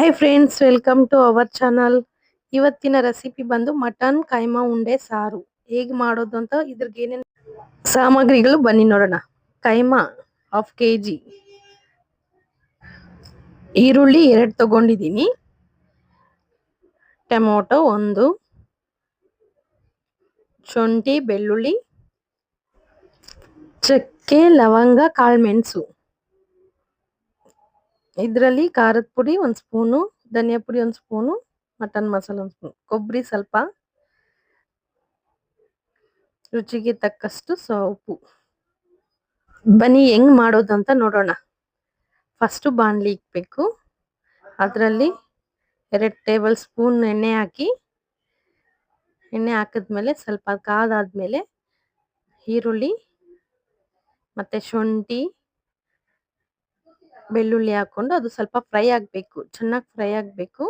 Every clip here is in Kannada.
Hi friends welcome to our channel ಇವತ್ತಿನ ರೆಸಿಪಿ ಬಂದು ಮಟನ್ ಕೈಮಾ ಉಂಡೆ ಸಾರು ಹೇಗೆ ಮಾಡೋದು ಅಂತ ಇದ್ರಿಗೆ ಏನೇನು ಸಾಮಗ್ರಿಗಳು ಬನ್ನಿ ನೋಡೋಣ ಕೈಮಾ ಹಾಫ್ ಕೆ ಜಿ ಈರುಳ್ಳಿ ಎರಡು ತಗೊಂಡಿದ್ದೀನಿ ಟೊಮೊಟೊ ಒಂದು ಶುಂಠಿ ಬೆಳ್ಳುಳ್ಳಿ ಚಕ್ಕೆ ಲವಂಗ ಕಾಳುಮೆಣಸು ಇದರಲ್ಲಿ ಖಾರದ ಪುಡಿ ಒಂದು ಸ್ಪೂನು, ಧನಿಯಾ ಪುಡಿ ಒಂದು ಸ್ಪೂನು, ಮಟನ್ ಮಸಾಲ ಒಂದು ಸ್ಪೂನ್. ಕೊಬ್ಬರಿ ಸ್ವಲ್ಪ, ರುಚಿಗೆ ತಕ್ಕಷ್ಟು ಸೊಪ್ಪು ಬನ್ನಿ ಹೆಂಗ್ ಮಾಡೋದು ಅಂತ ನೋಡೋಣ. ಫಸ್ಟ್ ಬಾಣಲಿ ಇಕ್ಬೇಕು. ಅದರಲ್ಲಿ ಎರಡು ಟೇಬಲ್ ಸ್ಪೂನ್ ಎಣ್ಣೆ ಹಾಕಿ, ಎಣ್ಣೆ ಹಾಕಿದ್ಮೇಲೆ ಸ್ವಲ್ಪ ಕಾದಾದ್ಮೇಲೆ ಈರುಳ್ಳಿ, ಮತ್ತೆ ಶುಂಠಿ ಬೆಳ್ಳುಳ್ಳಿ ಹಾಕೊಂಡು ಅದು ಸ್ವಲ್ಪ ಫ್ರೈ ಆಗಬೇಕು, ಚೆನ್ನಾಗಿ ಫ್ರೈ ಆಗಬೇಕು.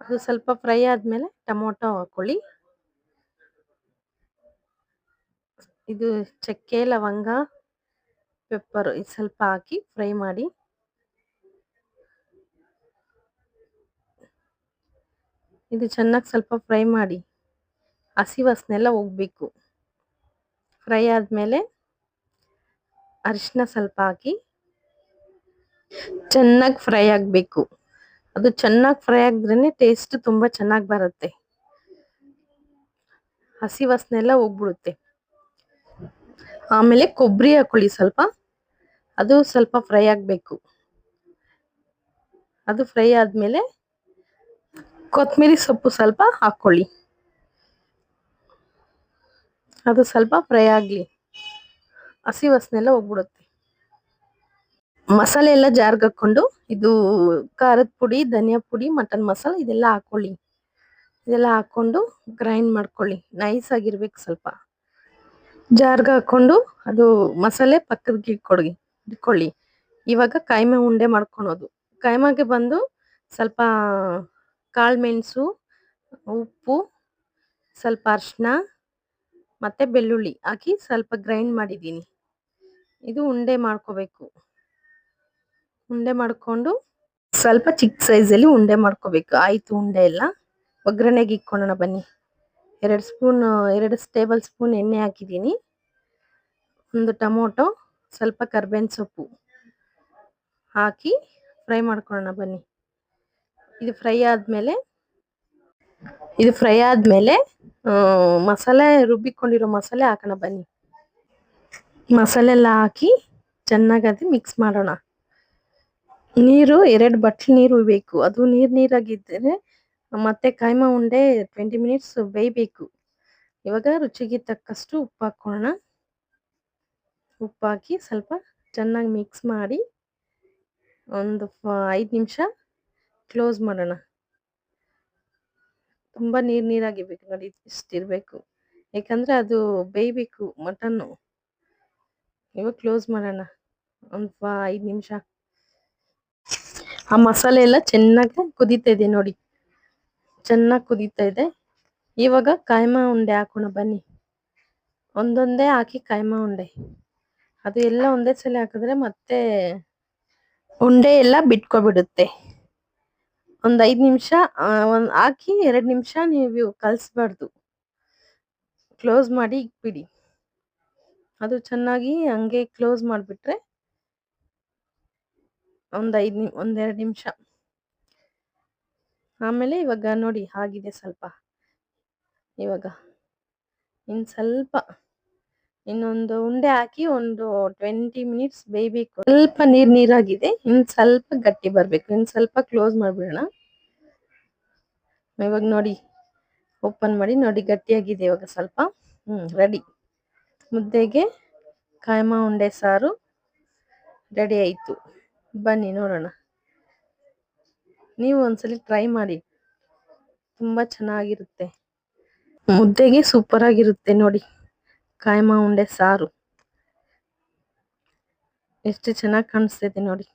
ಅದು ಸ್ವಲ್ಪ ಫ್ರೈ ಆದಮೇಲೆ ಟೊಮೊಟೊ ಹಾಕೊಳ್ಳಿ. ಇದು ಚಕ್ಕೆ, ಲವಂಗ, ಪೆಪ್ಪರ್ ಇದು ಸ್ವಲ್ಪ ಹಾಕಿ ಫ್ರೈ ಮಾಡಿ. ಇದು ಚೆನ್ನಾಗಿ ಸ್ವಲ್ಪ ಫ್ರೈ ಮಾಡಿ. ಹಸಿ ವಾಸನೆ ಹೋಗ್ಬೇಕು. ಫ್ರೈ ಆದ್ಮೇಲೆ ಅರಿಶಿನ ಸ್ವಲ್ಪ ಹಾಕಿ ಚೆನ್ನಾಗಿ ಫ್ರೈ ಆಗಬೇಕು. ಅದು ಚೆನ್ನಾಗಿ ಫ್ರೈ ಆಗಿದ್ರೇ ಟೇಸ್ಟ್ ತುಂಬ ಚೆನ್ನಾಗಿ ಬರುತ್ತೆ. ಹಸಿ ವಾಸನೆ ಎಲ್ಲ ಹೋಗ್ಬಿಡುತ್ತೆ. ಆಮೇಲೆ ಕೊಬ್ಬರಿ ಹಾಕೊಳ್ಳಿ ಸ್ವಲ್ಪ. ಅದು ಸ್ವಲ್ಪ ಫ್ರೈ ಆಗಬೇಕು. ಅದು ಫ್ರೈ ಆದಮೇಲೆ ಕೊತ್ತಂಬರಿ ಸೊಪ್ಪು ಸ್ವಲ್ಪ ಹಾಕ್ಕೊಳ್ಳಿ ಅದು ಸ್ವಲ್ಪ ಫ್ರೈ ಆಗಲಿ. ಹಸಿ ವಾಸನೆಲ್ಲ ಹೋಗ್ಬಿಡುತ್ತೆ. ಮಸಾಲೆ ಎಲ್ಲ ಜಾರ್ಗೆ ಹಾಕೊಂಡು ಇದು ಖಾರದ ಪುಡಿ, ಧನಿಯಾ ಪುಡಿ, ಮಟನ್ ಮಸಾಲ ಇದೆಲ್ಲ ಹಾಕೊಳ್ಳಿ. ಇದೆಲ್ಲ ಹಾಕೊಂಡು ಗ್ರೈಂಡ್ ಮಾಡ್ಕೊಳ್ಳಿ. ನೈಸ್ ಆಗಿರ್ಬೇಕು ಸ್ವಲ್ಪ. ಜಾರ್ಗ ಹಾಕ್ಕೊಂಡು ಅದು ಮಸಾಲೆ ಪಕ್ಕದ ಇಟ್ಕೊಡಿ ಇಟ್ಕೊಳ್ಳಿ ಇವಾಗ ಕಾಯಿಮೆ ಉಂಡೆ ಮಾಡ್ಕೊಳೋದು. ಕಾಯ್ಮೆಗೆ ಬಂದು ಸ್ವಲ್ಪ ಕಾಳು ಮೆಣಸು, ಉಪ್ಪು, ಸ್ವಲ್ಪ ಅರಿಶಿನ, ಮತ್ತು ಬೆಳ್ಳುಳ್ಳಿ ಹಾಕಿ ಸ್ವಲ್ಪ ಗ್ರೈಂಡ್ ಮಾಡಿದ್ದೀನಿ. ಇದು ಉಂಡೆ ಮಾಡ್ಕೋಬೇಕು. ಉಂಡೆ ಮಾಡಿಕೊಂಡು ಸ್ವಲ್ಪ ಚಿಕ್ಕ ಸೈಜಲ್ಲಿ ಉಂಡೆ ಮಾಡ್ಕೋಬೇಕು. ಆಯಿತು ಉಂಡೆ ಎಲ್ಲ. ಒಗ್ಗರಣೆಗೆ ಇಕ್ಕೊಳ್ಳೋಣ ಬನ್ನಿ. ಎರಡು ಸ್ಪೂನ್, ಎರಡು ಟೇಬಲ್ ಸ್ಪೂನ್ ಎಣ್ಣೆ ಹಾಕಿದ್ದೀನಿ. ಒಂದು ಟೊಮೊಟೊ, ಸ್ವಲ್ಪ ಕರ್ಬೇವಿನ ಸೊಪ್ಪು ಹಾಕಿ ಫ್ರೈ ಮಾಡ್ಕೊಳ್ಳೋಣ ಬನ್ನಿ. ಇದು ಫ್ರೈ ಆದಮೇಲೆ, ಇದು ಫ್ರೈ ಆದಮೇಲೆ ಮಸಾಲೆ ರುಬ್ಬಿಕೊಂಡಿರೋ ಮಸಾಲೆ ಹಾಕೋಣ ಬನ್ನಿ. ಮಸಾಲೆ ಎಲ್ಲ ಹಾಕಿ ಚೆನ್ನಾಗಿ ಅದು ಮಿಕ್ಸ್ ಮಾಡೋಣ. ನೀರು, ಎರಡು ಬಟ್ಲು ನೀರು ಬೇಕು. ಅದು ನೀರು ನೀರಾಗಿದ್ದರೆ ಮತ್ತೆ ಕೈಮಾ ಉಂಡೆ ಟ್ವೆಂಟಿ ಮಿನಿಟ್ಸ್ ಬೇಯಬೇಕು. ಇವಾಗ ರುಚಿಗೆ ತಕ್ಕಷ್ಟು ಉಪ್ಪು ಹಾಕೋಣ. ಉಪ್ಪು ಹಾಕಿ ಸ್ವಲ್ಪ ಚೆನ್ನಾಗಿ ಮಿಕ್ಸ್ ಮಾಡಿ ಒಂದು ಐದು ನಿಮಿಷ ಕ್ಲೋಸ್ ಮಾಡೋಣ. ತುಂಬ ನೀರು ನೀರಾಗಿರ್ಬೇಕು ನೋಡಿ ಇಷ್ಟಿರಬೇಕು ಯಾಕಂದರೆ ಅದು ಬೇಯಬೇಕು ಮಟನ್ನು. ಇವಾಗ ಕ್ಲೋಸ್ ಮಾಡೋಣ. ಒಂದು ಐದು ನಿಮಿಷ. ಆ ಮಸಾಲೆ ಎಲ್ಲ ಚೆನ್ನಾಗಿ ಕುದೀತಾ ಇದೆ ನೋಡಿ. ಚೆನ್ನಾಗಿ ಕುದೀತಾ ಇದೆ. ಇವಾಗ ಕಾಯ್ಮಾ ಉಂಡೆ ಹಾಕೋಣ ಬನ್ನಿ. ಒಂದೊಂದೇ ಹಾಕಿ ಕಾಯ್ಮ ಉಂಡೆ. ಅದು ಎಲ್ಲ ಒಂದೇ ಸಲ ಹಾಕಿದ್ರೆ ಮತ್ತೆ ಉಂಡೆ ಎಲ್ಲ ಬಿಟ್ಕೊಬಿಡುತ್ತೆ. ಒಂದು ಐದು ನಿಮಿಷ ಒಂದು ಹಾಕಿ ಎರಡು ನಿಮಿಷ ನೀವು ಕಲಿಸ್ಬಾರ್ದು. ಕ್ಲೋಸ್ ಮಾಡಿ ಇಕ್ಬಿಡಿ. ಅದು ಚೆನ್ನಾಗಿ ಹಂಗೆ ಕ್ಲೋಸ್ ಮಾಡಿಬಿಟ್ರೆ ಒಂದು ಐದು ಒಂದೆರಡು ನಿಮಿಷ. ಆಮೇಲೆ ಇವಾಗ ನೋಡಿ ಆಗಿದೆ ಸ್ವಲ್ಪ. ಇವಾಗ ಇನ್ನು ಸ್ವಲ್ಪ ಇನ್ನೊಂದು ಉಂಡೆ ಹಾಕಿ ಒಂದು ಟ್ವೆಂಟಿ ಮಿನಿಟ್ಸ್ ಬೇಯಬೇಕು. ಸ್ವಲ್ಪ ನೀರು ನೀರಾಗಿದೆ. ಇನ್ನು ಸ್ವಲ್ಪ ಗಟ್ಟಿ ಬರಬೇಕು. ಇನ್ನು ಸ್ವಲ್ಪ ಕ್ಲೋಸ್ ಮಾಡಿಬಿಡೋಣ. ಇವಾಗ ನೋಡಿ, ಓಪನ್ ಮಾಡಿ ನೋಡಿ ಗಟ್ಟಿಯಾಗಿದೆ ಇವಾಗ ಸ್ವಲ್ಪ. ಹ್ಞೂ ರೆಡಿ. ಮುದ್ದೆಗೆ ಕಾಯಮ ಉಂಡೆ ಸಾರು ರೆಡಿ ಆಯಿತು. ಬನ್ನಿ ನೋಡೋಣ. ನೀವು ಒಂದ್ಸಲಿ ಟ್ರೈ ಮಾಡಿ. ತುಂಬ ಚೆನ್ನಾಗಿರುತ್ತೆ. ಮುದ್ದೆಗೆ ಸೂಪರ್ ಆಗಿರುತ್ತೆ ನೋಡಿ. ಕಾಯಮ ಉಂಡೆ ಸಾರು. ಎಷ್ಟು ಚೆನ್ನಾಗಿ ಕಾಣಿಸ್ತಿದೆ ನೋಡಿ.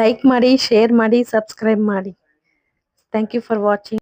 ಲೈಕ್ ಮಾಡಿ ಶೇರ್ ಮಾಡಿ ಸಬ್ಸ್ಕ್ರೈಬ್ ಮಾಡಿ. Thank you for watching